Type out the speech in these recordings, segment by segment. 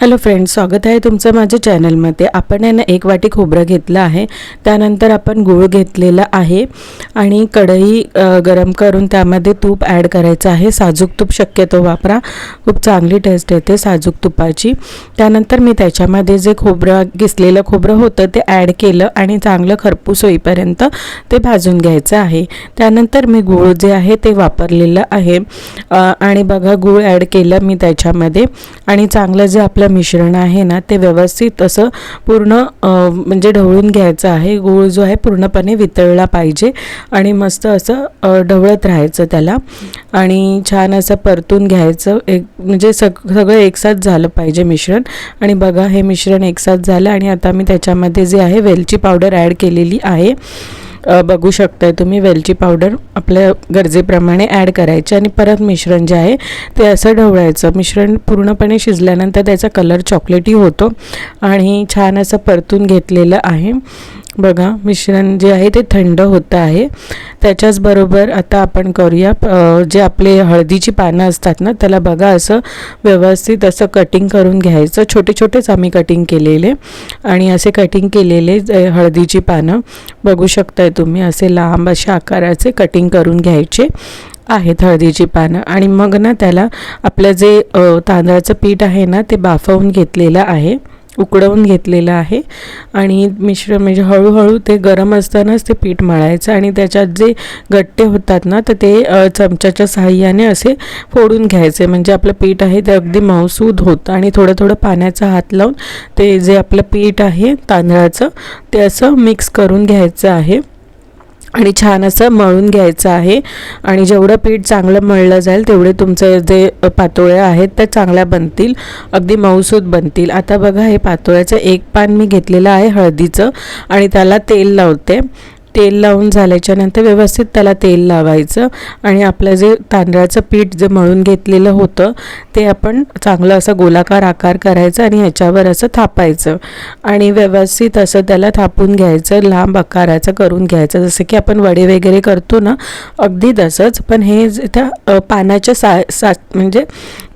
Hello friends स्वागत आहे तुमचं माझ्या चॅनलमध्ये आपण आहे ना एक वाटी खोबरं घेतलं आहे. त्यानंतर आपण गूळ घेतलेला आहे आणि कढई गरम करून त्यामध्ये तूप ॲड करायचं आहे. साजूक तूप शक्यतो वापरा. खूप चांगली टेस्ट येते साजूक तुपाची. त्यानंतर मी त्याच्यामध्ये जे खोबरं किसलेलं खोबरं होतं ते ॲड केलं आणि चांगलं खरपूस होईपर्यंत ते भाजून घ्यायचं आहे. त्यानंतर मी गूळ जे आहे ते वापरलेलं आहे. आणि बघा गूळ ॲड केलं मी त्याच्यामध्ये. आणि चांगलं जे आपलं मिश्रण आहे ना ते व्यवस्थित असं पूर्ण म्हणजे ढवळून घ्यायचं आहे. गूळ जो आहे पूर्णपणे वितळला पाहिजे आणि मस्त असं ढवळत राहायचं त्याला. आणि छान असं परतून घ्यायचं. एक म्हणजे सग सगळं एकसाथ झालं पाहिजे मिश्रण. आणि बघा हे मिश्रण एकसाथ झालं आणि आता मी त्याच्यामध्ये जे आहे वेलची पावडर ॲड केलेली आहे. बघू शकताय तुम्ही वेलची पावडर आपल्या गरजेप्रमाणे ॲड करायची आणि परत मिश्रण जे आहे ते असं ढवळायचं. मिश्रण पूर्णपणे शिजल्यानंतर त्याचा कलर चॉकलेटी होतो आणि छान असं परतून घेतलेलं आहे. बघा मिश्रण जे आहे ते थंड होतं आहे. त्याच्याचबरोबर आता आपण करूया जे आपले हळदीची पानं असतात ना त्याला बघा असं व्यवस्थित असं कटिंग करून घ्यायचं. छोटे छोटेच आम्ही कटिंग केलेले. आणि असे कटिंग केलेले हळदीची पानं. बघू शकताय तुम्ही असे लांब अशा आकाराचे कटिंग करून घ्यायचे आहेत हळदीची पानं. आणि मग ना त्याला आपलं जे तांदळाचं पीठ आहे ना ते बाफवून घेतलेलं आहे. उकडवून घेतलेलं आहे. आणि मिश्र म्हणजे हळूहळू ते गरम असतानाच ते पीठ मळायचं आणि त्याच्यात जे गट्टे होतात ना तर ते चमच्याच्या साहाय्याने असे फोडून घ्यायचे. म्हणजे आपलं पीठ आहे ते अगदी मऊसूद होतं आणि थोडं थोडं पाण्याचा हात लावून ते जे आपलं पीठ आहे तांदळाचं ते असं मिक्स करून घ्यायचं आहे. आणि छान असं मळून घ्यायचं आहे. आणि जेवढं पीठ चांगलं मळलं जाईल तेवढे तुमचे जे पातोळ्या आहेत त्या चांगल्या बनतील. अगदी मऊसूद बनतील. आता बघा हे पातोळ्याचं एक पान मी घेतलेलं आहे हळदीचं. आणि त्याला तेल लावते. तेल लावून झाल्याच्यानंतर व्यवस्थित त्याला तेल लावायचं आणि आपलं जे तांदळाचं पीठ जे मळून घेतलेलं होतं ते आपण चांगलं असं गोलाकार आकार करायचं आणि ह्याच्यावर असं थापायचं. आणि व्यवस्थित असं त्याला थापून घ्यायचं लांब आकाराचं करून घ्यायचं. जसं की आपण वडे वगैरे करतो ना अगदी तसंच. पण हे जे त्या पानाच्या सा सा म्हणजे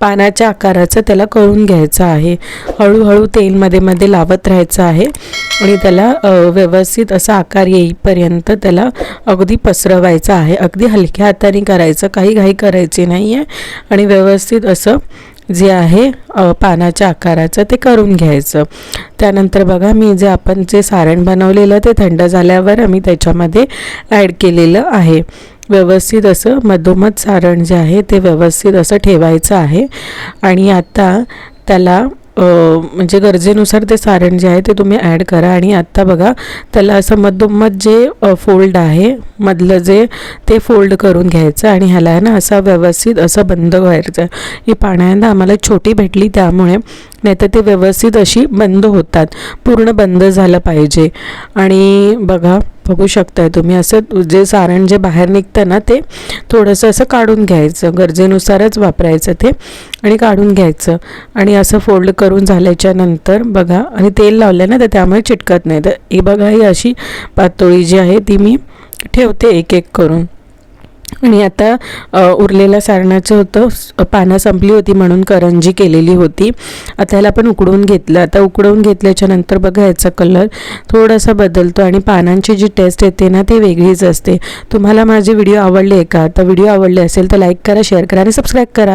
पानाच्या आकाराचं त्याला करून घ्यायचं आहे. हळूहळू तेलमध्ये मध्ये लावत राहायचं आहे. आणि त्याला व्यवस्थित असा आकार येईपर्यंत त्याला अगदी पसरवायचं आहे. अगदी हलक्या हाताने करायचं काही घाई करायची नाही आहे आणि व्यवस्थित असं जे आहे पानाच्या आकाराचं ते करून घ्यायचं. त्यानंतर बघा मी जे आपण जे सारण बनवलेलं ते थंड झाल्यावर आम्ही त्याच्यामध्ये ॲड केलेलं आहे. व्यवस्थित असं मधोमध सारण जे आहे ते व्यवस्थित असं ठेवायचं आहे. आणि आता त्याला म्हणजे गरजेनुसार ते सारण जे आहे ते तुम्ही ॲड करा आणि आत्ता बघा त्याला असं मधोमध जे फोल्ड आहे मधलं जे ते फोल्ड करून घ्यायचं आणि ह्याला आहे ना असं व्यवस्थित असं बंद व्हायचं. ही पाण्यानं आम्हाला छोटी भेटली त्यामुळे नाहीतर ते व्यवस्थित अशी बंद होतात. पूर्ण बंद झालं पाहिजे. आणि बघा बघू शकताय तुम्ही असं जे सारण जे बाहेर निघतं ना ते थोडंसं असं काढून घ्यायचं. गरजेनुसारच वापरायचं ते आणि काढून घ्यायचं. आणि असं फोल्ड करून झाल्याच्यानंतर बघा आणि तेल लावलं ना तर त्यामुळे चिटकत नाही. तर ही बघा ही अशी पातोळी जी आहे ती मी ठेवते एक एक करून. आणि आता उरलेलं सारणाचं होतं पानं संपली होती म्हणून करंजी केलेली होती. आता ह्याला आपण उकडवून घेतलं. आता उकडवून घेतल्याच्या नंतर बघा ह्याचा कलर थोडासा बदलतो आणि पानांची जी टेस्ट येते ना ती वेगळीच असते. तुम्हाला माझे व्हिडिओ आवडले का? तर व्हिडिओ आवडले असेल तर लाईक करा शेअर करा आणि सबस्क्राईब करा.